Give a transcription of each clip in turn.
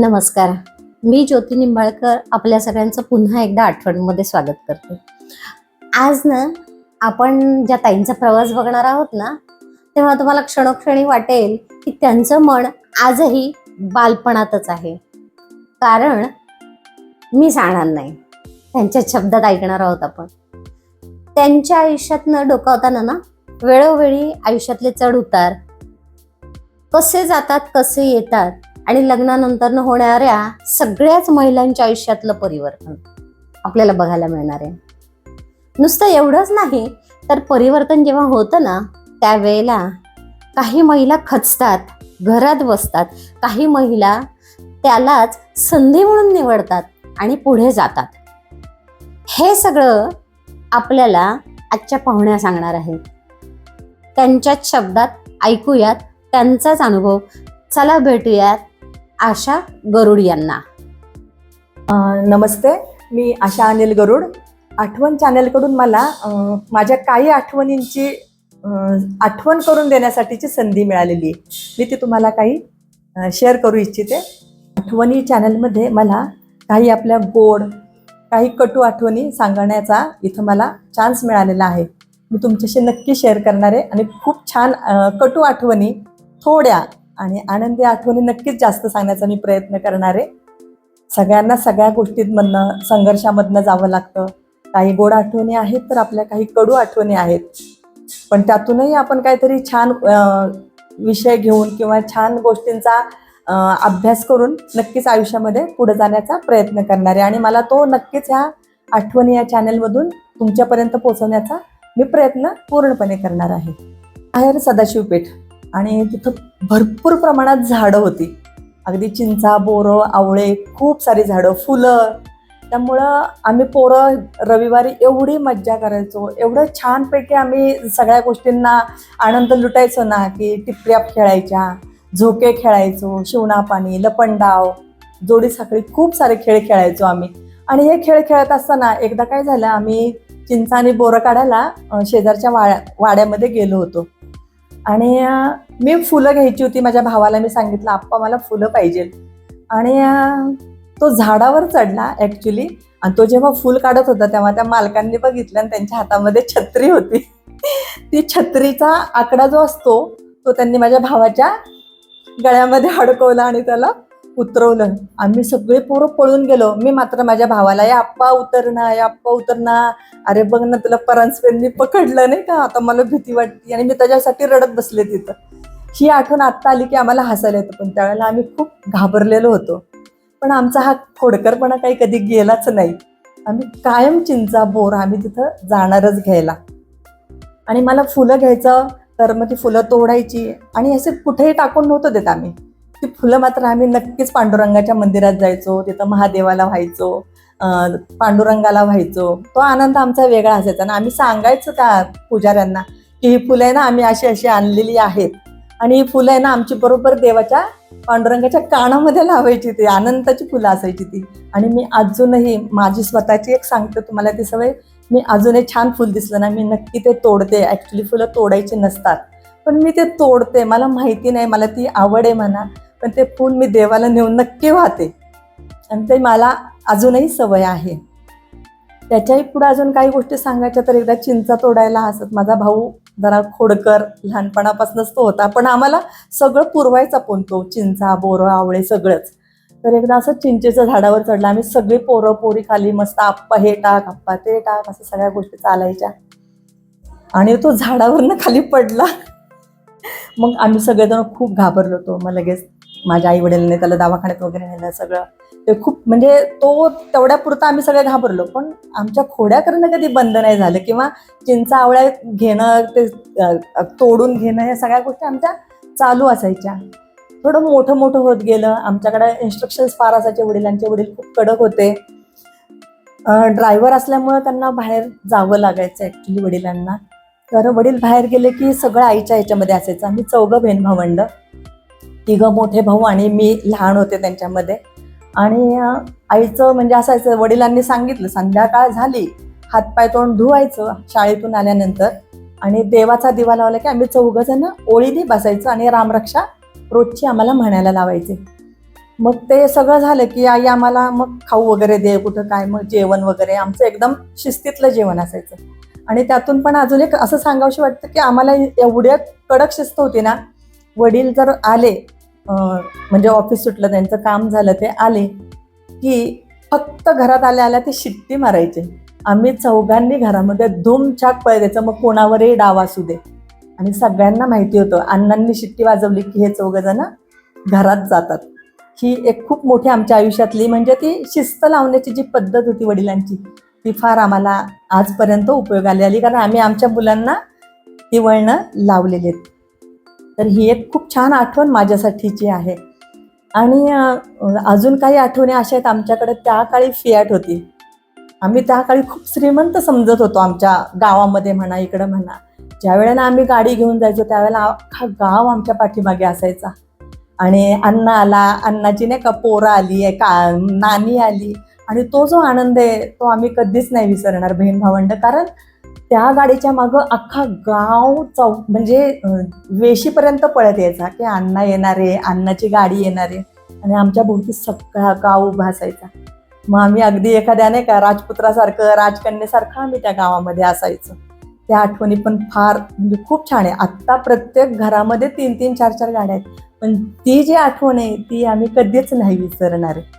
नमस्कार. मी ज्योती निंबाळकर आपल्या सगळ्यांचं पुन्हा एकदा आठवणमध्ये स्वागत करते. आज ना आपण ज्या ताईंचा प्रवास बघणार आहोत ना तेव्हा तुम्हाला क्षणोक्षणी वाटेल की त्यांचं मन आजही बालपणातच आहे. कारण मी सांगणार नाही. त्यांच्या शब्दात ऐकणार आहोत आपण. त्यांच्या आयुष्यातनं डोकावताना ना वेळोवेळी आयुष्यातले चढ उतार. कसे जातात कसे येतात आणि लग्नानंतर होणाऱ्या सगळ्याच महिलांच्या आयुष्यातलं परिवर्तन आपल्याला बघायला मिळणार आहे. नुसतं एवढंच नाही तर परिवर्तन जेव्हा होतं ना त्यावेळेला काही महिला खचतात घरात बसतात काही महिला त्यालाच संधी म्हणून निवडतात आणि पुढे जातात. हे सगळं आपल्याला आजच्या पाहुण्या सांगणार आहेत. त्यांच्याच शब्दात ऐकूयात त्यांचाच अनुभव. चला भेटूयात आशा गरुड यांना. नमस्ते मी आशा अनिल गरुड. आठवण चॅनलकडून मला माझ्या काही आठवणींची आठवण करून देण्यासाठीची संधी मिळालेली. आहे मी ती तुम्हाला काही शेअर करू इच्छिते. आठवणी चॅनलमध्ये मला काही आपल्या गोड काही कटू आठवणी सांगण्याचा इथं मला चान्स मिळालेला आहे. मी तुमच्याशी नक्की शेअर करणार आहे आणि खूप छान कटू आठवणी थोड्या आणि आनंदी आठवणी नक्कीच जास्त सांगण्याचा मी प्रयत्न करणार आहे. सगळ्यांना सगळ्या गोष्टींमधनं संघर्षामधनं जावं लागतं. काही गोड आठवणी आहेत तर आपल्या काही कडू आठवणी आहेत. पण त्यातूनही आपण काहीतरी छान विषय घेऊन किंवा छान गोष्टींचा अभ्यास करून नक्कीच आयुष्यामध्ये पुढे जाण्याचा प्रयत्न करणार आहे. आणि मला तो नक्कीच ह्या आठवणी या चॅनलमधून तुमच्यापर्यंत पोहोचवण्याचा मी प्रयत्न पूर्णपणे करणार आहे. बाहेर सदाशिवपेठ. आणि तिथं भरपूर प्रमाणात झाडं होती. अगदी चिंचा बोरं आवळे खूप सारी झाडं फुलं. त्यामुळं आम्ही पोरं रविवारी एवढी मज्जा करायचो. एवढं छानपैकी आम्ही सगळ्या गोष्टींना आनंद लुटायचो ना की टिपऱ्या खेळायच्या झोके खेळायचो शिवणापाणी लपंडाव जोडी साखळी खूप सारे खेळ खेळायचो आम्ही. आणि हे खेळ खेळत असताना एकदा काय झालं आम्ही चिंचा आणि बोरं काढायला शेजारच्या वाड्या वाड्यामध्ये गेलो होतो. आणि मी फुलं घ्यायची होती. माझ्या भावाला मी सांगितलं आप्पा मला फुलं पाहिजे. आणि तो झाडावर चढला ॲक्च्युली आणि तो जेव्हा फुल काढत होता तेव्हा त्या मालकांनी बघितलं आणि त्यांच्या हातामध्ये छत्री होती. ती छत्रीचा आकडा जो असतो तो त्यांनी माझ्या भावाच्या गळ्यामध्ये अडकवला आणि त्याला उतरवलं. आम्ही सगळे पोरं पळून गेलो. मी मात्र माझ्या भावाला या आप्पा उतरणा या आप्पा उतरणा अरे बघ ना तुला परांजपेंनी पकडलं नाही का? आता मला भीती वाटते. आणि मी त्याच्यासाठी रडत बसले तिथं. ही आठवण आत्ता आली की आम्हाला हसायला येतं. पण त्यावेळेला आम्ही खूप घाबरलेलो होतो. पण आमचा हा खोडकरपणा काही कधी गेलाच नाही. आम्ही कायम चिंचा बोर आम्ही तिथं जाणारच घ्यायला. आणि मला फुलं घ्यायचं तर मग ती फुलं तोडायची आणि असे कुठेही टाकून नव्हतं देत आम्ही. ती फुलं मात्र आम्ही नक्कीच पांडुरंगाच्या मंदिरात जायचो तिथं महादेवाला व्हायचो पांडुरंगाला व्हायचो. तो आनंद आमचा वेगळा असायचा. आणि आम्ही सांगायचो त्या पुजाऱ्यांना की ही फुलं आहे ना आम्ही अशी अशी आणलेली आहेत. आणि ही फुलं आहे ना आमची बरोबर देवाच्या पांडुरंगाच्या कानामध्ये लावायची ती आनंदाची फुलं असायची ती. आणि मी अजूनही माझी स्वतःची एक सांगते तुम्हाला ती सवय मी अजूनही छान फुल दिसलं ना मी नक्की ते तोडते. ॲक्च्युली फुलं तोडायची नसतात. पण मी ते तोडते. मला माहिती नाही. मला ती आवड आहे म्हणा. पण ते फूल मी देवाला नेऊन नक्की वाहते. आणि ते मला अजूनही सवय आहे. त्याच्याही पुढे अजून काही गोष्टी सांगायच्या तर एकदा चिंचा तोडायला हसत. माझा भाऊ जरा खोडकर लहानपणापासूनच तो होता. पण आम्हाला सगळं पुरवायचा पण तो चिंचा बोरं आवळे सगळंच. तर एकदा असं चिंचेचं झाडावर चढला. आम्ही सगळी पोरं पोरी खाली मस्त आप्पा हे टाक आप्पा ते टाक असं सगळ्या गोष्टी चालायच्या. आणि तो झाडावरनं खाली पडला. मग आम्ही सगळेजण खूप घाबरलो होतो. मग लगेच माझ्या आई वडिलांनी त्याला दवाखान्यात वगैरे नेलं सगळं. ते खूप म्हणजे तो तेवढ्यापुरता आम्ही सगळे घाबरलो. पण आमच्या खोड्या करणं कधी बंद नाही झालं किंवा चिंचा आवळ्या घेणं ते तोडून घेणं या सगळ्या गोष्टी आमच्या चालू असायच्या. थोडं मोठं मोठं होत गेलं. आमच्याकडे इन्स्ट्रक्शन्स फार असायचे. वडिलांचे वडील खूप कडक होते. ड्रायव्हर असल्यामुळं त्यांना बाहेर जावं लागायचं ॲक्च्युली वडिलांना. तर वडील बाहेर गेले की सगळं आईच्या ह्याच्यामध्ये असायचं. आम्ही चौघं बहीण भावंड तिघं मोठे भाऊ आणि मी लहान होते त्यांच्यामध्ये. आणि आईचं म्हणजे असायचं वडिलांनी सांगितलं संध्याकाळ झाली हातपाय तोंड धुवायचं शाळेतून आल्यानंतर. आणि देवाचा दिवा लावला की आम्ही चौघ जण ओळीने बसायचो आणि रामरक्षा रोजची आम्हाला म्हणायला लावायचे. मग ते सगळं झालं की आई आम्हाला मग खाऊ वगैरे दे कुठं काय मग जेवण वगैरे. आमचं एकदम शिस्तीतलं जेवण असायचं. आणि त्यातून पण अजून एक असं सांगावशी वाटतं की आम्हाला एवढ्या कडक शिस्त होती ना वडील जर आले म्हणजे ऑफिस सुटलं त्यांचं काम झालं ते आले की फक्त घरात आल्या आल्या ते शिट्टी मारायचे. आम्ही चौघांनी घरामध्ये धूमछाक पळ द्यायचं मग कोणावरही डाव असू दे. आणि सगळ्यांना माहिती होतं अण्णांनी शिट्टी वाजवली की हे चौघ जण घरात जातात. ही एक खूप मोठी आमच्या आयुष्यातली म्हणजे ती शिस्त लावण्याची जी पद्धत होती वडिलांची ती फार आम्हाला आजपर्यंत उपयोगाला आली कारण आम्ही आमच्या मुलांना ती वळणं लावलेली आहेत. तर ही एक खूप छान आठवण माझ्यासाठीची आहे. आणि अजून काही आठवणी अशा आहेत आमच्याकडे. त्या काळी फियाट होती. आम्ही त्या काळी खूप श्रीमंत समजत होतो आमच्या गावामध्ये म्हणा इकडं म्हणा. ज्या वेळेला आम्ही गाडी घेऊन जायचो त्यावेळेला अख्खा गाव आमच्या पाठीमागे असायचा. आणि अण्णा आला. अण्णाची नाही का पोरं आली आहे का नानी आली. आणि तो जो आनंद आहे तो आम्ही कधीच नाही विसरणार बहीण भावंड. कारण त्या गाडीच्या मागं अख्खा गाव चौ म्हणजे वेशीपर्यंत पळत यायचा की अण्णा येणार आहे अण्णाची गाडी येणार आहे आणि आमच्या भोवती सगळा गाव उभा असायचा. मग आम्ही अगदी एखाद्या नाही का राजपुत्रासारखं राजकन्येसारखं आम्ही त्या गावामध्ये असायचो. त्या आठवणी पण फार म्हणजे खूप छान आहे. आत्ता प्रत्येक घरामध्ये तीन तीन चार चार गाड्या आहेत. पण ती जी आठवण आहे ती आम्ही कधीच नाही विसरणार आहे.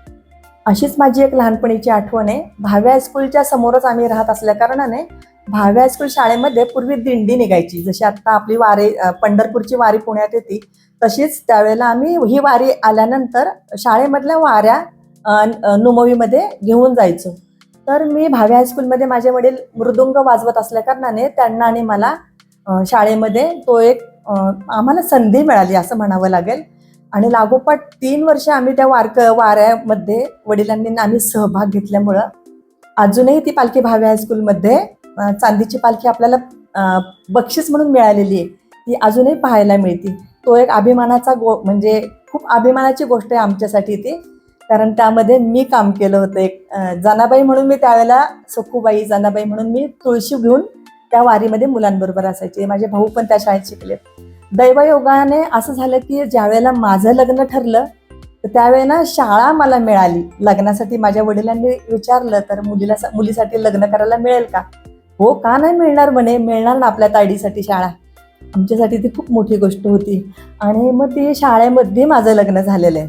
अशीच माझी एक लहानपणीची आठवण आहे. भाव्या हायस्कूलच्या समोरच आम्ही राहत असल्या कारणाने भाव्या हायस्कूल शाळेमध्ये पूर्वी दिंडी निघायची. जशी आत्ता आपली वारी पंढरपूरची वारी पुण्यात येते तशीच त्यावेळेला आम्ही ही वारी आल्यानंतर शाळेमधल्या वाऱ्या नुमवीमध्ये घेऊन जायचो. तर मी भाव्या हायस्कूलमध्ये माझे वडील मृदुंग वाजवत असल्या कारणाने त्यांना आणि मला शाळेमध्ये तो एक आम्हाला संधी मिळाली असं म्हणावं लागेल. आणि लागोपाठ तीन वर्ष आम्ही त्या वारक वाऱ्यामध्ये वडिलांनी आम्ही सहभाग घेतल्यामुळं अजूनही ती पालखी भाव्या हायस्कूलमध्ये चांदीची पालखी आपल्याला बक्षीस म्हणून मिळालेली आहे ती अजूनही पाहायला मिळते. तो एक अभिमानाचा गो म्हणजे खूप अभिमानाची गोष्ट आहे आमच्यासाठी ती. कारण त्यामध्ये मी काम केलं होतं एक जनाबाई म्हणून मी त्यावेळेला सखूबाई जनाबाई म्हणून मी तुळशी घेऊन त्या वारीमध्ये मुलांबरोबर असायचे. माझे भाऊ पण त्या शाळेत शिकले. दैवयोगाने असं झालं की ज्यावेळेला माझं लग्न ठरलं तर त्यावेळेला शाळा मला मिळाली. लग्नासाठी माझ्या वडिलांनी विचारलं तर मुलीला मुलीसाठी लग्न करायला मिळेल का? हो का नाही मिळणार म्हणे? मिळणार ना आपल्या ताडीसाठी शाळा? आमच्यासाठी ती खूप मोठी गोष्ट होती. आणि मग ती शाळेमध्ये माझं लग्न झालेलं आहे.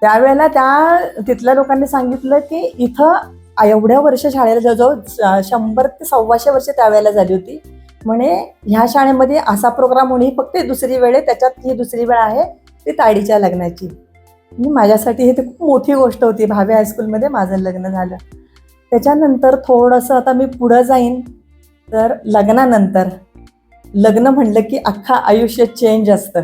त्यावेळेला त्या तिथल्या लोकांनी सांगितलं की इथं एवढ्या वर्ष शाळेला जवळजवळ शंभर ते सव्वाशे वर्ष त्यावेळेला झाली होती. म्हणे ह्या शाळेमध्ये असा प्रोग्राम होणे ही फक्त दुसरी वेळ आहे. त्याच्यात ही दुसरी वेळ आहे ती ताडीच्या लग्नाची. माझ्यासाठी हे ती खूप मोठी गोष्ट होती. भावे हायस्कूलमध्ये माझं लग्न झालं. त्याच्यानंतर थोडंसं आता मी पुढं जाईन. तर लग्नानंतर. लग्न म्हणलं की अख्खा आयुष्य चेंज असतं.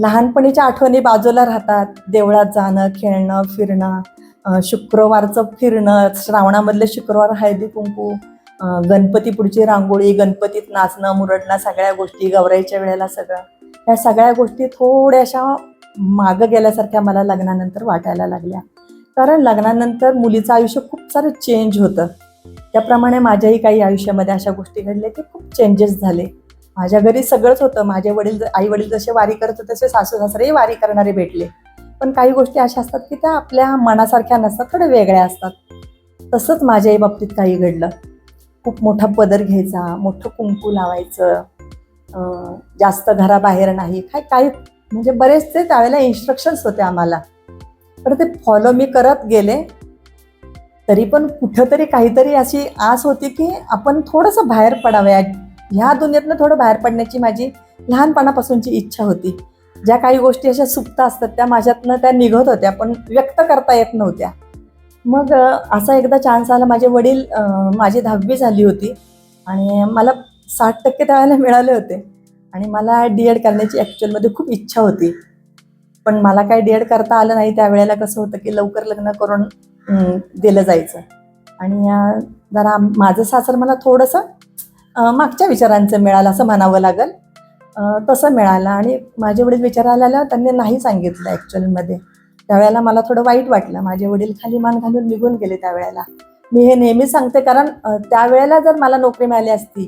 लहानपणीच्या आठवणी बाजूला राहतात. देवळात जाणं खेळणं फिरणं शुक्रवारचं फिरणं श्रावणामधले शुक्रवार हळदी कुंकू गणपती पुढची रांगोळी गणपतीत नाचणं मुरडणं सगळ्या गोष्टी गौराईच्या वेळेला सगळं. ह्या सगळ्या गोष्टी थोड्याशा मागं गेल्यासारख्या मला लग्नानंतर वाटायला लागल्या. कारण लग्नानंतर मुलीचं आयुष्य खूप सारं चेंज होतं. त्याप्रमाणे माझ्याही काही आयुष्यामध्ये अशा गोष्टी घडल्या की खूप चेंजेस झाले. माझ्या घरी सगळंच होतं. माझे वडील आई वडील जसे वारी करत होते तसे सासू सासरेही वारी करणारे भेटले. पण काही गोष्टी अशा असतात की त्या आपल्या मनासारख्या नसतात थोड्या वेगळ्या असतात. तसंच माझ्याही बाबतीत काही घडलं. खूप मोठा पदर घ्यायचा मोठं कुंकू लावायचं जास्त घराबाहेर नाही काय काही म्हणजे बरेचसे त्यावेळेला इन्स्ट्रक्शन्स होते आम्हाला. तर ते फॉलो मी करत गेले. तरी पण कुठंतरी काहीतरी अशी आस होती की आपण थोडंसं बाहेर पडावं. या ह्या दुनियेतनं थोडं बाहेर पडण्याची माझी लहानपणापासूनची इच्छा होती. ज्या काही गोष्टी अशा सुप्त असतात त्या माझ्यातनं त्या निघत होत्या पण व्यक्त करता येत नव्हत्या. मग असा एकदा चान्स आला माझे वडील माझी दहावी झाली होती आणि मला साठ टक्के त्यावेळेला मिळाले होते. आणि मला डी एड करण्याची ॲक्च्युअलमध्ये खूप इच्छा होती. पण मला काय डी एड करता आलं नाही त्यावेळेला कसं होतं की लवकर लग्न करून दिलं जायचं. आणि जरा माझं सासर मला थोडंसं मागच्या विचारांचं मिळालं असं म्हणावं लागेल. तसं मिळालं आणि माझे वडील विचारायला आल्यावर त्यांनी नाही सांगितलं ॲक्च्युअलमध्ये त्यावेळेला मला थोडं वाईट वाटलं. माझे वडील खाली मान घालून निघून गेले त्यावेळेला. मी हे नेहमी सांगते कारण त्यावेळेला जर मला नोकरी मिळाली असती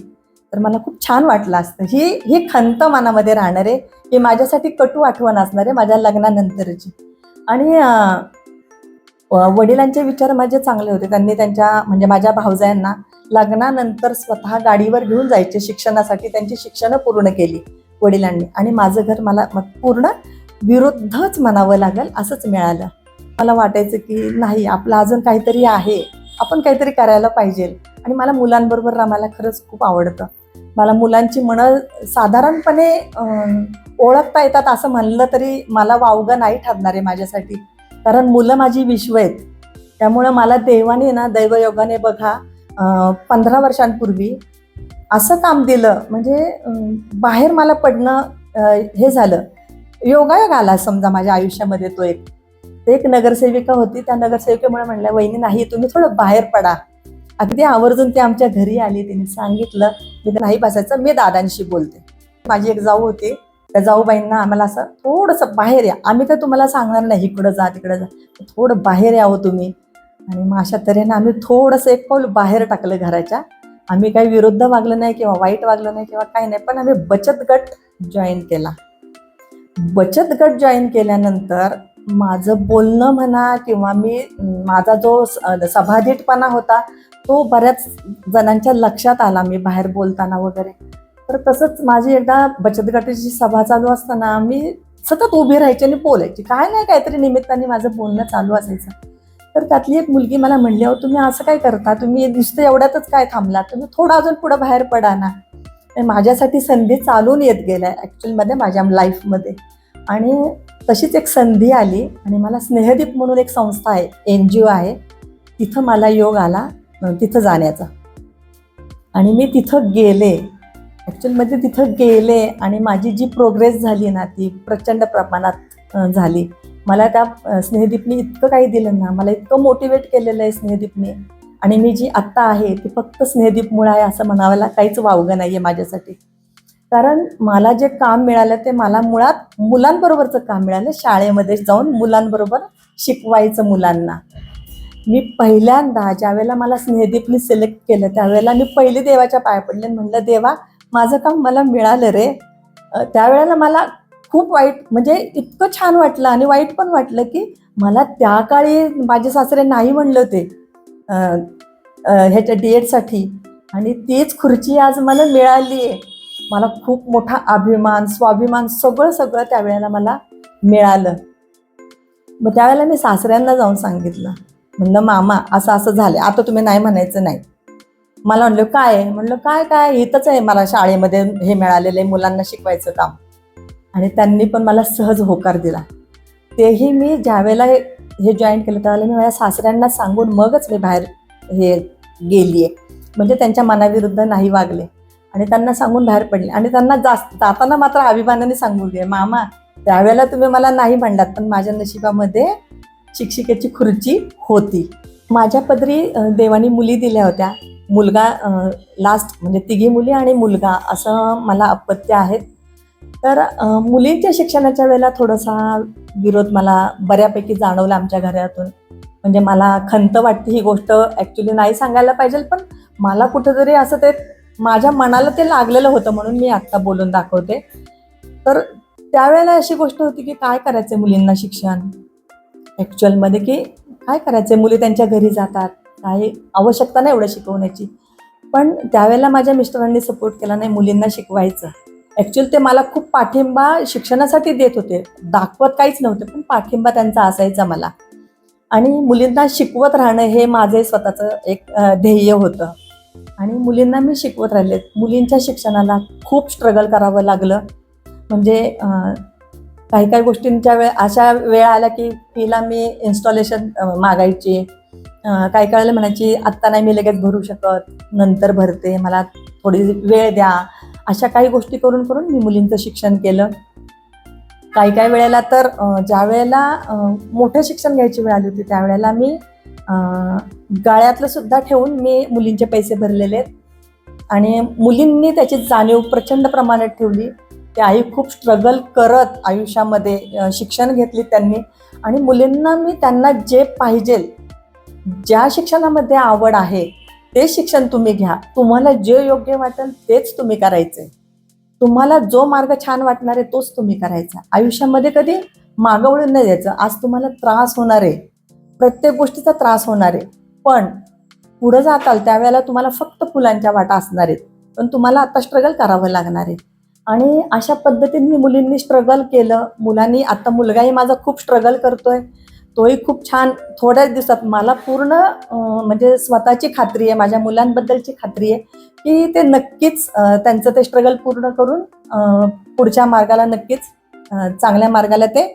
तर मला खूप छान वाटलं असतं. ही ही खंत मनामध्ये राहणार आहे ही माझ्यासाठी कटू आठवण असणार आहे माझ्या लग्नानंतरची. आणि वडिलांचे विचार माझे चांगले होते. त्यांनी त्यांच्या म्हणजे माझ्या भावजायांना लग्नानंतर स्वतः गाडीवर घेऊन जायचे शिक्षणासाठी. त्यांची शिक्षणं पूर्ण केली वडिलांनी. आणि माझं घर मला पूर्ण विरुद्धच म्हणावं लागेल असंच मिळालं. मला वाटायचं की नाही आपलं अजून काहीतरी आहे. आपण काहीतरी करायला पाहिजे. आणि मला मुलांबरोबर रमायला खरंच खूप आवडतं. मला मुलांची मनं साधारणपणे ओळखता येतात असं म्हणलं तरी मला वावगं नाही ठरणार आहे माझ्यासाठी. कारण मुलं माझी विश्व आहेत. त्यामुळं मला देवाने ना दैवयोगाने बघा पंधरा वर्षांपूर्वी असं काम दिलं. म्हणजे बाहेर मला पडणं हे झालं. योगायोग आला समजा माझ्या आयुष्यामध्ये तो एक. एक नगरसेविका होती. त्या नगरसेविकेमुळे म्हणल्या वहिनी नाही तुम्ही थोडं बाहेर पडा. अगदी आवर्जून ती आमच्या घरी आली तिने सांगितलं मी नाही बसायचं मी दादांशी बोलते. माझी एक जाऊ होती. त्या जाऊबाईंना आम्हाला असं थोडंसं बाहेर या. आम्ही काय तुम्हाला सांगणार नाही इकडं जा तिकडं जा. थोडं बाहेर यावं हो तुम्ही. आणि मग अशा तऱ्हेनं आम्ही थोडंसं एक पाऊल बाहेर टाकलं घराच्या. आम्ही काही विरुद्ध वागलं नाही किंवा वाईट वागलं नाही किंवा काही नाही पण आम्ही बचत गट जॉईन केला. बचत गट जॉईन केल्यानंतर माझं बोलणं म्हणा किंवा मी माझा जो सभाधीटपणा होता तो बऱ्याच जणांच्या लक्षात आला मी बाहेर बोलताना वगैरे. तर तसंच माझी एकदा बचत गटाची सभा चालू असताना मी सतत उभी राहायची आणि बोलायची. काय नाही काहीतरी निमित्ताने माझं बोलणं चालू असायचं. तर त्यातली एक मुलगी मला म्हणली अहो तुम्ही असं काय करता? तुम्ही नुसतं एवढ्यातच काय थांबला तुम्ही थोडं अजून पुढं बाहेर पडा ना. माझ्यासाठी संधी चालून येत गेल्या ॲक्च्युअलमध्ये माझ्या लाईफमध्ये आणि तशीच एक संधी आली आणि मला स्नेहदीप म्हणून एक संस्था आहे एन जी ओ आहे. तिथं मला योग आला. तिथं जाण्याचा. आणि मी तिथं गेले. ॲक्च्युअलमध्ये म्हणजे तिथं गेले आणि माझी जी प्रोग्रेस झाली ना ती प्रचंड प्रमाणात झाली. मला त्या स्नेहदीपने स्नेहदीपनी इतकं काही दिलं ना मला इतकं मोटिवेट केलेलं आहे स्नेहदीपने. आणि मी जी आत्ता आहे ती फक्त स्नेहदीपमुळे आहे असं म्हणावायला काहीच वावगं नाही आहे माझ्यासाठी. कारण मला जे काम मिळालं ते मला मुळात मुलांबरोबरचं काम मिळालं. शाळेमध्ये जाऊन मुलांबरोबर शिकवायचं मुलांना. मी पहिल्यांदा ज्यावेळेला मला स्नेहदीपने सिलेक्ट केलं त्यावेळेला मी पहिली देवाच्या पाया पडले म्हणलं देवा माझं काम मला मिळालं रे. त्यावेळेला मला खूप वाईट म्हणजे इतकं छान वाटलं आणि वाईट पण वाटलं की मला त्या काळी माझे सासरे नाही म्हणलं होते ह्याच्या डी एडसाठी आणि तीच खुर्ची आज मला मिळाली आहे. मला खूप मोठा अभिमान स्वाभिमान सगळं सगळं त्यावेळेला मला मिळालं. मग त्यावेळेला मी सासऱ्यांना जाऊन सांगितलं. म्हणलं मामा असं असं झालं आता तुम्ही नाही म्हणायचं नाही. मला म्हणलं काय आहे? म्हणलं काय काय? इथंच आहे मला शाळेमध्ये हे मिळालेलं आहे मुलांना शिकवायचं काम. आणि त्यांनी पण मला सहज होकार दिला. तेही मी ज्यावेळेला हे हे जॉईन केलं त्यावेळेला मी माझ्या सासऱ्यांना सांगून मगच मी बाहेर हे गेली आहे म्हणजे त्यांच्या मनाविरुद्ध नाही वागले. आणि त्यांना सांगून बाहेर पडले. आणि त्यांना जास्त जाताना मात्र अभिमानाने सांगून गे मामा त्यावेळेला तुम्ही मला नाही म्हणलात पण माझ्या नशिबामध्ये शिक्षिकेची खुर्ची होती. माझ्या पदरी देवानी मुली दिल्या होत्या. मुलगा लास्ट म्हणजे तिघी मुली आणि मुलगा असं मला अपत्य आहेत तर मुलींच्या शिक्षणाच्या वेळेला थोडासा विरोध मला बऱ्यापैकी जाणवला आमच्या घरातून. म्हणजे मला खंत वाटते ही गोष्ट ॲक्च्युली नाही सांगायला पाहिजे पण मला कुठंतरी असं ते माझ्या मनाला ते लागलेलं होतं म्हणून मी आत्ता बोलून दाखवते. तर त्यावेळेला अशी गोष्ट होती की काय करायचं मुलींना शिक्षण? ॲक्च्युअलमध्ये की काय करायचं मुली त्यांच्या घरी जातात. काही आवश्यकता नाही एवढं शिकवण्याची. पण त्यावेळेला माझ्या मिस्टरांनी सपोर्ट केला नाही मुलींना शिकवायचं. ॲक्च्युअल ते मला खूप पाठिंबा शिक्षणासाठी देत होते. दाखवत काहीच नव्हते पण पाठिंबा त्यांचा असायचा मला. आणि मुलींना शिकवत राहणं हे माझे स्वतःचं एक ध्येय होतं. आणि मुलींना मी शिकवत राहिले मुलींच्या शिक्षणाला खूप स्ट्रगल करावं लागलं. म्हणजे काही काही गोष्टींच्या वेळ अशा वेळ आल्या की तिला मी इन्स्टॉलेशन मागायची. काही काही वेळेला म्हणायची आत्ता नाही मी लगेच भरू शकत नंतर भरते मला थोडी वेळ द्या. अशा काही गोष्टी करून करून मी मुलींचं शिक्षण केलं. काही काही वेळेला तर ज्या वेळेला मोठं शिक्षण घ्यायची वेळ आली होती त्यावेळेला मी गाळ्यातलं सुद्धा ठेवून मी मुलींचे पैसे भरलेले आहेत. आणि मुलींनी त्याची जाणीव प्रचंड प्रमाणात ठेवली. ते आई खूप स्ट्रगल करत आयुष्यामध्ये शिक्षण घेतली त्यांनी. आणि मुलींना मी त्यांना जे पाहिजे ज्या शिक्षणामध्ये आवड आहे ते शिक्षण तुम्ही घ्या. तुम्हाला जे योग्य वाटेल तेच तुम्ही करायचे. तुम्हाला जो मार्ग छान वाटणार आहे तोच तुम्ही करायचा. आयुष्यामध्ये कधी मागवळून नाही द्यायचं आज तुम्हाला त्रास होणार आहे. प्रत्येक गोष्टीचा त्रास होणार आहे. पण पुढं जाताल त्यावेळेला तुम्हाला फक्त फुलांच्या वाटा असणार आहेत. पण तुम्हाला आता स्ट्रगल करावं लागणार आहे. आणि अशा पद्धतीने मुलींनी स्ट्रगल केलं. मुलांनी आता मुलगाही माझा खूप स्ट्रगल करतोय. तोही खूप छान थोड्याच दिवसात. मला पूर्ण म्हणजे स्वतःची खात्री आहे माझ्या मुलांबद्दलची खात्री आहे की ते नक्कीच त्यांचं ते स्ट्रगल पूर्ण करून पुढच्या मार्गाला नक्कीच चांगल्या मार्गाला ते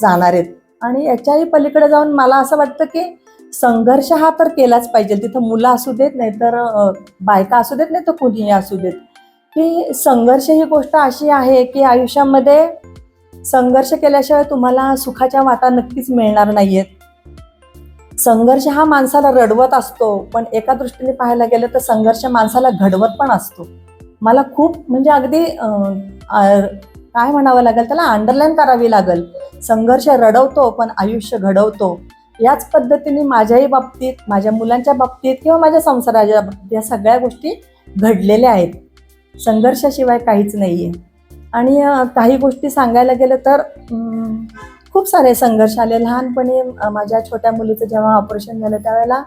जाणार आहेत. आणि याच्याही पलीकडे जाऊन मला असं वाटतं की संघर्ष हा तर केलाच पाहिजे. तिथं मुलं असू देत नाही तर बायका असू देत नाही तर कुणीही असू देत. की संघर्ष ही गोष्ट अशी आहे की आयुष्यामध्ये संघर्ष केल्याशिवाय तुम्हाला सुखाच्या वाटा नक्कीच मिळणार नाहीयेत. संघर्ष हा माणसाला रडवत असतो पण एका दृष्टीने पाहायला गेलं तर संघर्ष माणसाला घडवत पण असतो. मला खूप म्हणजे अगदी काय म्हणावं लागेल त्याला? अंडरलाईन करावी लागेल. संघर्ष रडवतो पण आयुष्य घडवतो. याच पद्धतीने माझ्याही बाबतीत माझ्या मुलांच्या बाबतीत किंवा माझ्या संसाराच्या बाबतीत या सगळ्या गोष्टी घडलेल्या आहेत. संघर्षाशिवाय काहीच नाही आहे आणि काही गोष्टी सांगायला गेलं तर खूप सारे संघर्ष आले. लहानपणी माझ्या छोट्या मुलीचं जेव्हा ऑपरेशन झालं त्यावेळेला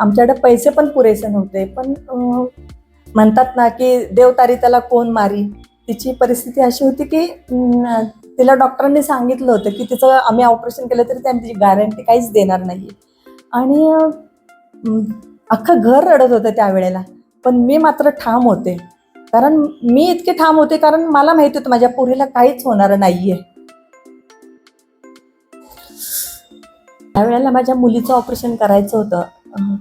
आमच्याकडे पैसे पण पुरेसे नव्हते. पण म्हणतात ना की देवतारी त्याला कोण मारी? तिची परिस्थिती अशी होती की तिला डॉक्टरांनी सांगितलं होतं की तिचं आम्ही ऑपरेशन केलं तरी त्यांनी तिची गॅरंटी काहीच देणार नाही आणि अख्खं घर रडत होतं त्यावेळेला. पण मी मात्र ठाम होते. कारण मी इतके ठाम होते कारण मला माहिती होतं माझ्या पोरीला काहीच होणार नाहीये. त्यावेळेला माझ्या मुलीचं ऑपरेशन करायचं होतं.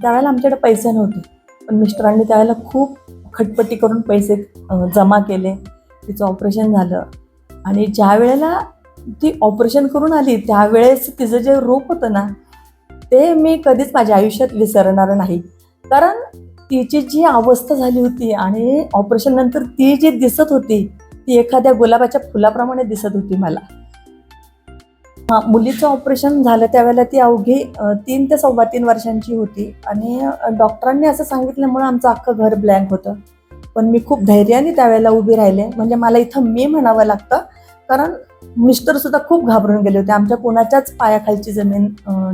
त्यावेळेला आमच्याकडे पैसे नव्हते. पण मिस्टरांनी त्यावेळेला खूप खटपटी करून पैसे जमा केले. तिचं ऑपरेशन झालं. आणि ज्या वेळेला ती ऑपरेशन करून आली त्यावेळेस तिचं जे रूप होतं ना ते मी कधीच माझ्या आयुष्यात विसरणार नाही. कारण तिची जी अवस्था झाली होती आणि ऑपरेशन नंतर ती जी दिसत होती ती एखाद्या गुलाबाच्या फुलाप्रमाणे दिसत होती मला. हा, मुलीचं ऑपरेशन झालं त्यावेळेला ती अवघी तीन ते सव्वा तीन वर्षांची होती. आणि डॉक्टरांनी असं सांगितल्यामुळे आमचं अख्खं घर ब्लँक होतं. पण मी खूप धैर्याने त्यावेळेला उभी राहिले. म्हणजे मला इथं मी म्हणावं लागतं. कारण मिस्टर सुद्धा खूप घाबरून गेले होते. आमच्या कोणाच्याच पायाखालची जमीन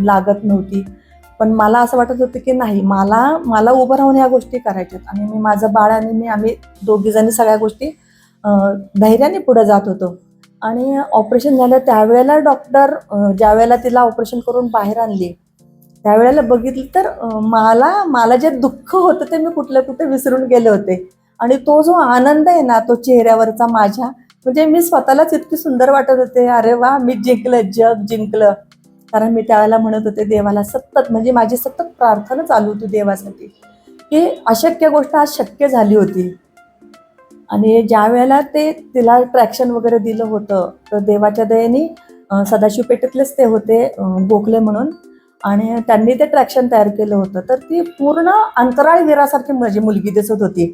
लागत नव्हती. पण मला असं वाटत होतं की नाही मला मला उभं राहून ह्या गोष्टी करायच्यात आणि मी माझं बाळ आणि मी आम्ही दोघीजणी सगळ्या गोष्टी धैर्याने पुढे जात होतो. आणि ऑपरेशन झालं त्यावेळेला डॉक्टर ज्या वेळेला तिला ऑपरेशन करून बाहेर आणली त्यावेळेला बघितलं तर मला मला जे दुःख होतं ते मी कुठल्या कुठे विसरून गेले होते. आणि तो जो आनंद आहे ना तो चेहऱ्यावरचा माझ्या म्हणजे मी स्वतःलाच इतकी सुंदर वाटत होते. अरे वा मी जिंकलं जग जिंकलं. कारण मी त्यावेळेला म्हणत होते देवाला सतत म्हणजे माझी सतत प्रार्थना चालू होती देवासाठी. की अशक्य गोष्ट आज शक्य झाली होती. आणि ज्या वेळेला ते तिला ट्रॅक्शन वगैरे दिलं होतं तर देवाच्या दयेने सदाशिव पेठेतलेच ते होते गोखले म्हणून. आणि त्यांनी ते ट्रॅक्शन तयार केलं होतं. तर ती पूर्ण अंतराळ वीरासारखी माझी मुलगी दिसत होती.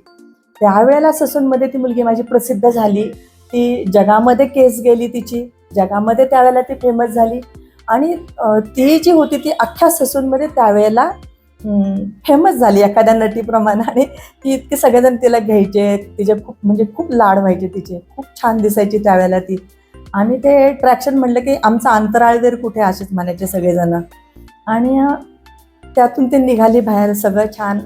त्यावेळेला ससूनमध्ये ती मुलगी माझी प्रसिद्ध झाली. ती जगामध्ये केस गेली तिची. जगामध्ये त्यावेळेला ती फेमस झाली. आणि ती जी होती ती अख्ख्या ससूनमध्ये त्यावेळेला फेमस झाली एखाद्या नटीप्रमाणे. आणि ती इतके सगळेजण तिला घ्यायचे तिचे खूप म्हणजे खूप लाड व्हायचे तिचे. खूप छान दिसायची त्यावेळेला ती. आणि ते ट्रॅक्शन म्हणलं की आमचा अंतराळवीर कुठे असेच म्हणायचे सगळेजण. आणि त्यातून ते निघाली बाहेर सगळं छान.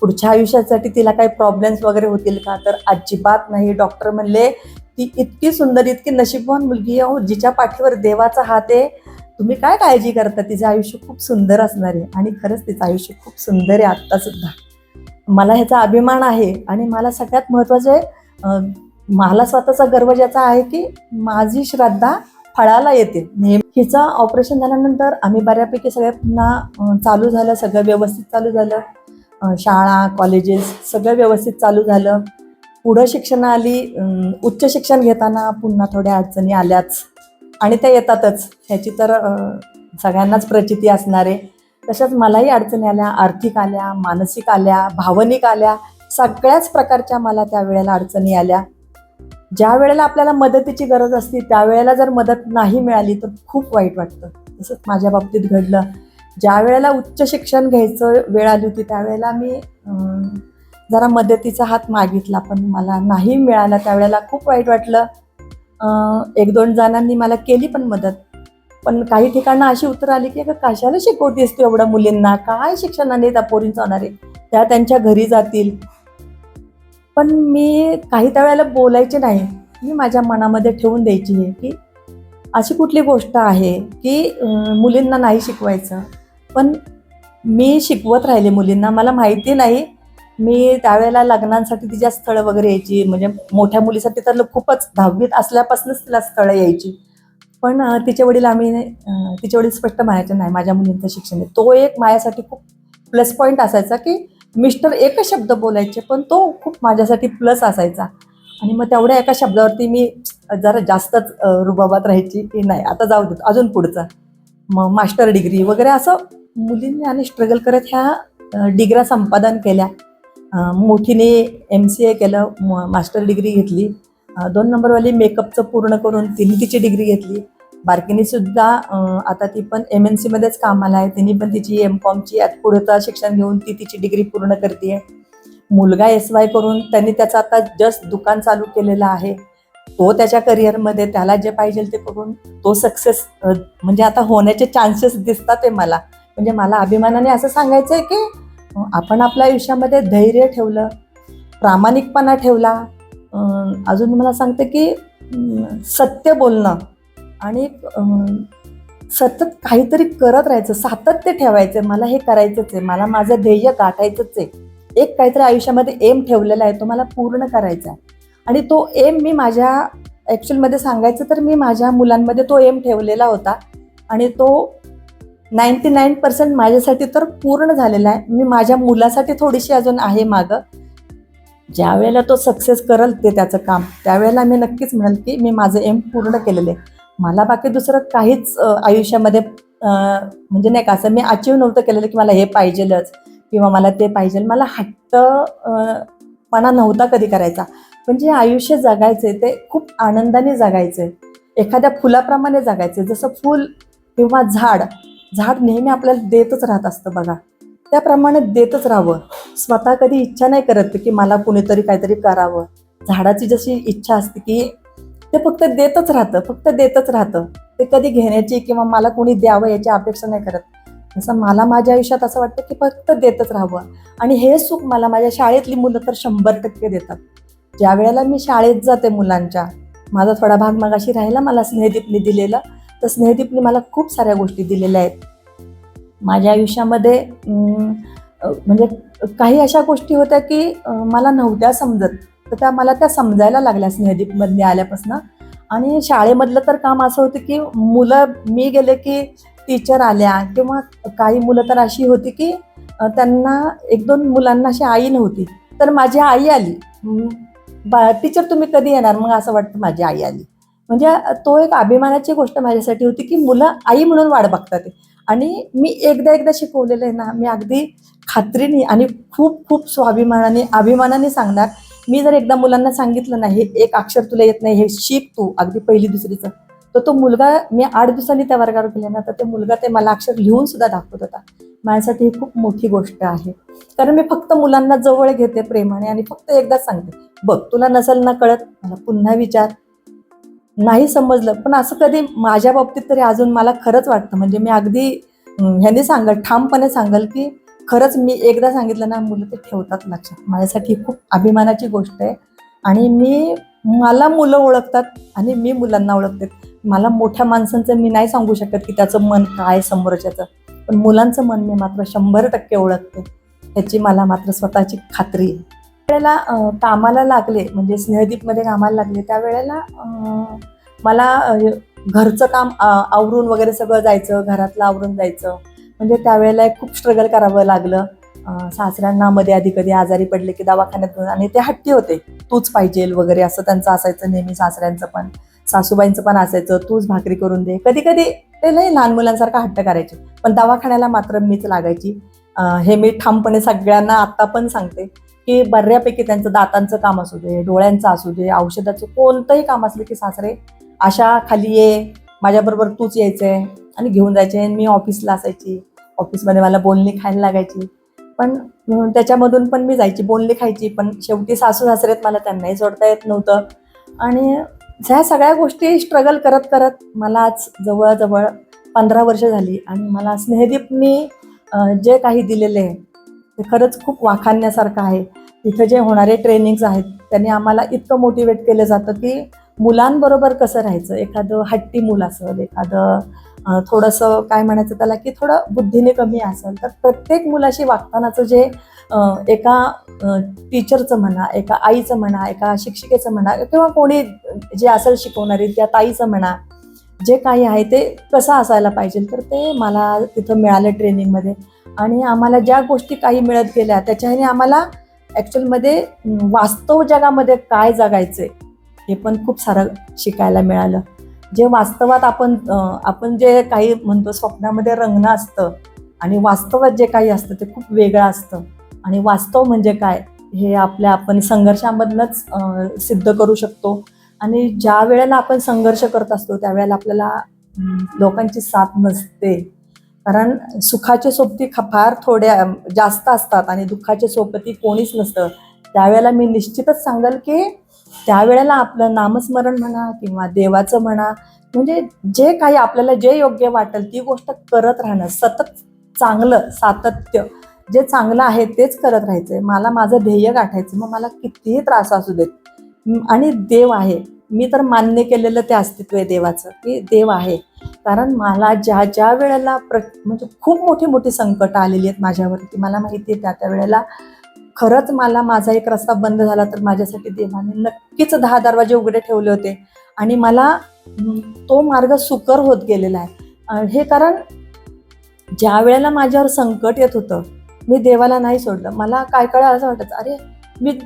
पुढच्या आयुष्यासाठी तिला काही प्रॉब्लेम्स वगैरे होतील का? तर अजिबात नाही. डॉक्टर म्हणले ती इतकी सुंदर इतकी नशीबवान मुलगी आहे हो, जिच्या पाठीवर देवाचा हात आहे तुम्ही काय काळजी करता? तिचं आयुष्य खूप सुंदर असणार आहे. आणि खरंच तिचं आयुष्य खूप सुंदर आहे आत्ता सुद्धा. मला ह्याचा अभिमान आहे. आणि मला सगळ्यात महत्त्वाचं आहे मला स्वतःचा गर्व ज्याचा आहे की माझी श्रद्धा फळाला येते. नेहमी हिचं ऑपरेशन झाल्यानंतर आम्ही बऱ्यापैकी सगळ्या पुन्हा चालू झालं. सगळं व्यवस्थित चालू झालं. शाळा कॉलेजेस सगळं व्यवस्थित चालू झालं. पुढं शिक्षण आली उच्च शिक्षण घेताना पुन्हा थोड्या अडचणी आल्याच. आणि त्या येतातच. ह्याची तर सगळ्यांनाच प्रचिती असणारे. तशाच मलाही अडचणी आल्या आर्थिक आल्या मानसिक आल्या भावनिक आल्या सगळ्याच प्रकारच्या मला त्यावेळेला अडचणी आल्या. ज्या वेळेला आपल्याला मदतीची गरज असते त्यावेळेला जर मदत नाही मिळाली तर खूप वाईट वाटतं. तसंच माझ्या बाबतीत घडलं. ज्या वेळेला उच्च शिक्षण घ्यायचं वेळ आली होती त्यावेळेला मी जरा मदतीचा हात मागितला पण मला नाही मिळाला त्यावेळेला खूप वाईट वाटलं. एक दोन जणांनी मला केली पण मदत. पण काही ठिकाणं अशी उत्तर आली की अगं कशाला शिकवतेस तू एवढ्या मुलींना? काय शिक्षणाने त्या पोरींचं होणार आहे? त्या त्यांच्या घरी जातील. पण मी काही त्या वेळेला बोलायचे नाही. मी माझ्या मनामध्ये ठेवून द्यायची आहे की अशी कुठली गोष्ट आहे की मुलींना नाही शिकवायचं. पण मी शिकवत राहिले मुलींना. मला माहिती नाही मी त्यावेळेला लग्नांसाठी तिच्या स्थळं वगैरे यायची म्हणजे मोठ्या मुलीसाठी तर खूपच दहावीत असल्यापासूनच तिला स्थळं यायची. पण तिचे वडील आम्ही तिचे वडील स्पष्ट म्हणायचे नाही माझ्या मुलींचं शिक्षण आहे. तो एक माझ्यासाठी खूप प्लस पॉईंट असायचा की मिस्टर एकच शब्द बोलायचे पण तो खूप माझ्यासाठी प्लस असायचा. आणि मग तेवढ्या एका शब्दावरती मी जरा जास्तच रुबाबात राहायची की नाही आता जाऊ देत अजून पुढचा. मग मास्टर डिग्री वगैरे असं मुलींनी आणि स्ट्रगल करत ह्या डिग्र्या संपादन केल्या. मोठीने एम सी ए केलं म- मास्टर डिग्री घेतली. दोन नंबरवाली मेकअपचं पूर्ण करून तिने तिची डिग्री घेतली. बारकीने सुद्धा आता ती पण एम एन सीमध्येच कामाला आहे. तिने पण तिची एम कॉमची पुढं शिक्षण घेऊन ती तिची डिग्री पूर्ण करते मुलगा एस वाय करून त्यांनी त्याचं आता जस्ट दुकान चालू केलेलं आहे. तो त्याच्या करिअरमध्ये त्याला जे पाहिजे ते करून तो सक्सेस म्हणजे आता होण्याचे चान्सेस दिसतात आहे मला. म्हणजे मला अभिमानाने असं सांगायचं आहे की हो, आपण आपल्या आयुष्यामध्ये धैर्य ठेवलं प्रामाणिकपणा ठेवला अजून मला सांगते की सत्य बोलणं आणि सतत काहीतरी करत राहायचं सातत्य ठेवायचं मला हे करायचंच आहे मला माझं ध्येय गाठायचंच आहे. एक काहीतरी आयुष्यामध्ये एम ठेवलेला आहे तो मला पूर्ण करायचा आहे. आणि तो एम मी माझ्या ॲक्च्युअलमध्ये सांगायचं तर मी माझ्या मुलांमध्ये तो एम ठेवलेला होता आणि तो नाईन्टी नाईन पर्सेंट माझ्यासाठी तर पूर्ण झालेला आहे. मी माझ्या मुलासाठी थोडीशी अजून आहे मागं. ज्या वेळेला तो सक्सेस करल ते त्याचं काम त्यावेळेला मी नक्कीच म्हणेल की मी माझं एम पूर्ण केलेलं आहे. मला बाकी दुसरं काहीच आयुष्यामध्ये म्हणजे नाही का असं मी अचीव नव्हतं केलेलं की मला हे पाहिजेलच किंवा मला ते पाहिजे मला हट्टपणा नव्हता कधी करायचा. पण जे आयुष्य जगायचे ते खूप आनंदाने जगायचे एखाद्या फुलाप्रमाणे जगायचे जसं फूल किंवा झाड झाड नेहमी आपल्याला देतच राहत असतं बघा. त्याप्रमाणे देतच राहावं. स्वतः कधी इच्छा नाही करत की मला कुणीतरी काहीतरी करावं. झाडाची जशी इच्छा असते की ते फक्त देतच राहतं फक्त देतच राहतं. ते कधी घेण्याची किंवा मला कोणी द्यावं याची अपेक्षा नाही करत. असं मला माझ्या आयुष्यात असं वाटतं की फक्त देतच राहावं. आणि हे सुख मला माझ्या शाळेतली मुलं तर शंभर टक्के देतात. ज्या वेळेला मी शाळेत जाते मुलांच्या माझा थोडा भाग मगाशी राहिला मला स्नेहदीपने दिलेला. तर स्नेहदीपने मला खूप साऱ्या गोष्टी दिलेल्या आहेत. माझ्या आयुष्यामध्ये म्हणजे काही अशा गोष्टी होत्या की मला नव्हत्या समजत. तर त्या मला त्या समजायला लागल्या स्नेहदीपमधले आल्यापासून. आणि शाळेमधलं तर काम असं होतं की मुलं मी गेले की टीचर आल्या किंवा काही मुलं तर अशी होती की त्यांना एक दोन मुलांना अशी आई नव्हती. तर माझी आई आली. बा टीचर तुम्ही कधी येणार? मग असं वाटतं माझी आई आली. म्हणजे तो एक अभिमानाची गोष्ट माझ्यासाठी होती की मुलं आई म्हणून वाट बघतात आणि मी एकदा एकदा शिकवलेलं आहे ना मी अगदी खात्रीने आणि खूप खूप स्वाभिमानाने अभिमानाने सांगणार. मी जर एकदा मुलांना सांगितलं नाही हे एक अक्षर तुला येत नाही हे शिक तू अगदी पहिली दुसरीचं. तर तो मुलगा मी आठ दिवसांनी त्या वर्गावर गेले ना तर ते मुलगा ते मला अक्षर लिहून सुद्धा दाखवत होता. माझ्यासाठी ही खूप मोठी गोष्ट आहे. कारण मी फक्त मुलांना जवळ घेते प्रेमाने आणि फक्त एकदाच सांगते. बघ तुला नसेल ना कळत मला पुन्हा विचार. नाही समजलं. पण असं कधी माझ्या बाबतीत तरी अजून मला खरंच वाटतं. म्हणजे मी अगदी ह्यांनी ह्याने सांगल ठामपणे सांगल की खरंच मी एकदा सांगितलं ना मुलं ते ठेवतात लक्षात. माझ्यासाठी खूप अभिमानाची गोष्ट आहे. आणि मी मला मुलं ओळखतात आणि मी मुलांना ओळखते. मला मोठ्या माणसांचं मी नाही सांगू शकत की त्याचं मन काय समोरच्याचं. पण मुलांचं मन मी मात्र शंभर टक्के ओळखते. ह्याची मला मात्र स्वतःची खात्री आहे. वेळेला कामाला लागले म्हणजे स्नेहदीपमध्ये कामाला लागले त्यावेळेला मला घरचं काम आवरून वगैरे सगळं जायचं घरातलं आवरून जायचं. म्हणजे त्यावेळेला एक खूप स्ट्रगल करावं लागलं. सासऱ्यांना मध्ये आधी कधी आजारी पडले की दवाखान्यात आणि ते हट्टी होते तूच पाहिजे वगैरे असं त्यांचं असायचं नेहमी सासऱ्यांचं पण. सासूबाईंचं पण असायचं तूच भाकरी करून दे. कधी कधी ते नाही लहान मुलांसारखा हट्ट करायचे. पण दवाखान्याला मात्र मीच लागायची. हे मी ठामपणे सगळ्यांना आत्ता पण सांगते. की बऱ्यापैकी त्यांचं दातांचं काम असू दे डोळ्यांचं असू दे औषधाचं कोणतंही काम असलं की सासरे अशा खाली ये माझ्याबरोबर तूच यायचंय. आणि घेऊन जायचे. आणि मी ऑफिसला असायची. ऑफिसमध्ये मला बोलणी खायला लागायची. पण त्याच्यामधून पण मी जायची बोलणी खायची. पण शेवटी सासू सासरेत मला त्यांनाही सोडता येत नव्हतं. आणि ह्या सगळ्या गोष्टी स्ट्रगल करत करत मला आज जवळजवळ पंधरा वर्ष झाली. आणि मला स्नेहदीपनी जे काही दिलेले आहे ते खरंच खूप वाखाणण्यासारखं आहे. तिथं जे होणारे ट्रेनिंग्स आहेत त्यांनी आम्हाला इतकं मोटिवेट केलं जातं की मुलांबरोबर कसं राहायचं? एखादं हट्टी मूल असेल एखादं थोडंसं काय म्हणायचं त्याला की थोडं बुद्धीने कमी असेल तर प्रत्येक मुलाशी वागतानाचं जे एका टीचरचं म्हणा एका आईचं म्हणा एका शिक्षिकेचं म्हणा किंवा कोणी जे असेल शिकवणारी त्या ताईचं म्हणा जे काही आहे ते कसं असायला पाहिजे तर ते मला तिथं मिळालं ट्रेनिंगमध्ये. आणि आम्हाला ज्या गोष्टी काही मिळत गेल्या त्याच्याने आम्हाला ॲक्च्युअलमध्ये वास्तव जगामध्ये काय जगायचं हे पण खूप सारं शिकायला मिळालं. जे वास्तवात आपण आपण जे काही म्हणतो स्वप्नामध्ये रंगणं असतं आणि वास्तवात जे काही असतं ते खूप वेगळं असतं. आणि वास्तव म्हणजे काय हे आपल्या आपण संघर्षामधनंच सिद्ध करू शकतो. आणि ज्या वेळेला आपण संघर्ष करत असतो त्यावेळेला आपल्याला लोकांची साथ नसते. कारण सुखाचे सोबती ख- फार थोड्या जास्त असतात आणि दुःखाचे सोबती कोणीच नसतं. त्यावेळेला मी निश्चितच सांगेल की त्यावेळेला आपलं नामस्मरण म्हणा किंवा देवाचं म्हणा म्हणजे जे काही आपल्याला जे योग्य वाटेल ती गोष्ट करत राहणं सतत चांगलं सातत्य जे चांगलं आहे तेच करत राहायचंय मला माझं ध्येय गाठायचं मग मला कितीही त्रास असू देत. आणि देव आहे. मी तर मान्य केलेलं ते अस्तित्व आहे देवाचं. की देव आहे. कारण मला ज्या ज्या वेळेला प्र म्हणजे खूप मोठी मोठी संकट आलेली आहेत माझ्यावरती मला माहिती आहे त्या त्या वेळेला खरंच मला माझा एक रस्ता बंद झाला तर माझ्यासाठी देवाने नक्कीच दहा दरवाजे उघडे ठेवले होते. आणि मला तो मार्ग सुकर होत गेलेला आहे. हे कारण ज्या वेळेला माझ्यावर संकट येत होतं मी देवाला नाही सोडलं. मला काय काय असं वाटत अरे मी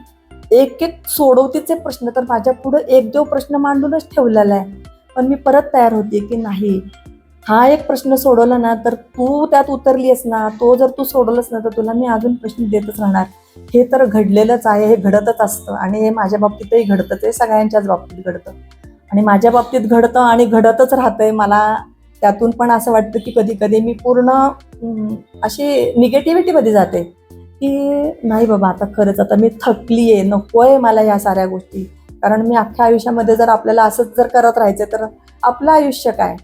एक एक सोडवतीचे प्रश्न तर माझ्या पुढं एक देव प्रश्न मांडूनच ठेवलेला आहे. पण मी परत तयार होते की नाही? हा एक प्रश्न सोडवला ना तर तू त्यात उतरली आहेस ना तो जर तू सोडवलंस ना तर तुला मी अजून प्रश्न देतच राहणार. हे तर घडलेलंच आहे हे घडतच असतं आणि हे माझ्या बाबतीतही घडतं ते सगळ्यांच्याच बाबतीत घडतं. आणि माझ्या बाबतीत घडतं आणि घडतच राहतंय मला त्यातून पण असं वाटतं की कधी कधी मी पूर्ण अशी निगेटिव्हिटीमध्ये जाते. की नाही बाबा आता खरंच आता मी थकली आहे नको आहे मला ह्या साऱ्या गोष्टी. कारण मी अख्ख्या आयुष्यामध्ये जर आपल्याला असंच जर करत राहायचं तर आपलं आयुष्य काय?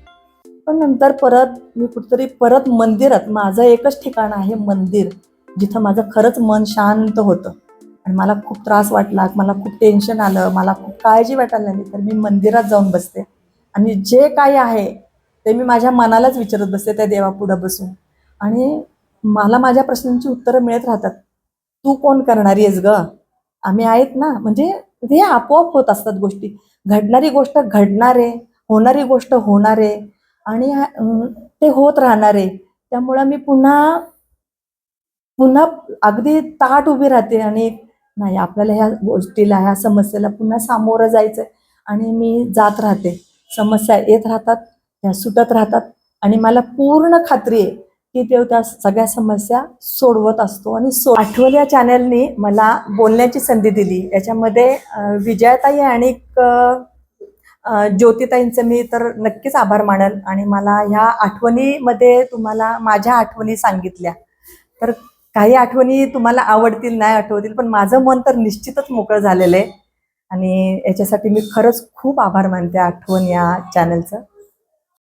पण नंतर परत मी कुठेतरी परत मंदिरात माझं एकच ठिकाण आहे मंदिर जिथं माझं खरंच मन शांत होतं. आणि मला खूप त्रास वाटला मला खूप टेन्शन आलं मला खूप काळजी वाटायला लागली तर मी मंदिरात जाऊन बसते. आणि जे काही आहे ते मी माझ्या मनालाच विचारत बसते त्या देवापुढं बसून. आणि मला माझ्या प्रश्नांची उत्तरं मिळत राहतात. तू कोण करणारी आहेस ग? आम्ही आहेत ना. म्हणजे हे आपोआप होत असतात गोष्टी. घडणारी गोष्ट घडणार आहे होणारी गोष्ट होणार आहे आणि ते होत राहणार. आहे त्यामुळं मी पुन्हा पुन्हा अगदी ताट उभी राहते आणि नाही आपल्याला ह्या गोष्टीला ह्या समस्येला पुन्हा सामोरं जायचं आहे आणि मी जात राहते. समस्या येत राहतात त्या सुटत राहतात आणि मला पूर्ण खात्री आहे की ते त्या सगळ्या समस्या सोडवत असतो. आणि सो आठवल या चॅनलनी मला बोलण्याची संधी दिली. याच्यामध्ये विजयाताई आणि एक, ज्योतिताईंचं मी तर नक्कीच आभार मानेल. आणि मला ह्या आठवणीमध्ये तुम्हाला माझ्या आठवणी सांगितल्या. तर काही आठवणी तुम्हाला आवडतील नाही आठवतील पण माझं मन तर निश्चितच मोकळं झालेलं आहे. आणि याच्यासाठी मी खरंच खूप आभार मानते आठवण या चॅनलचं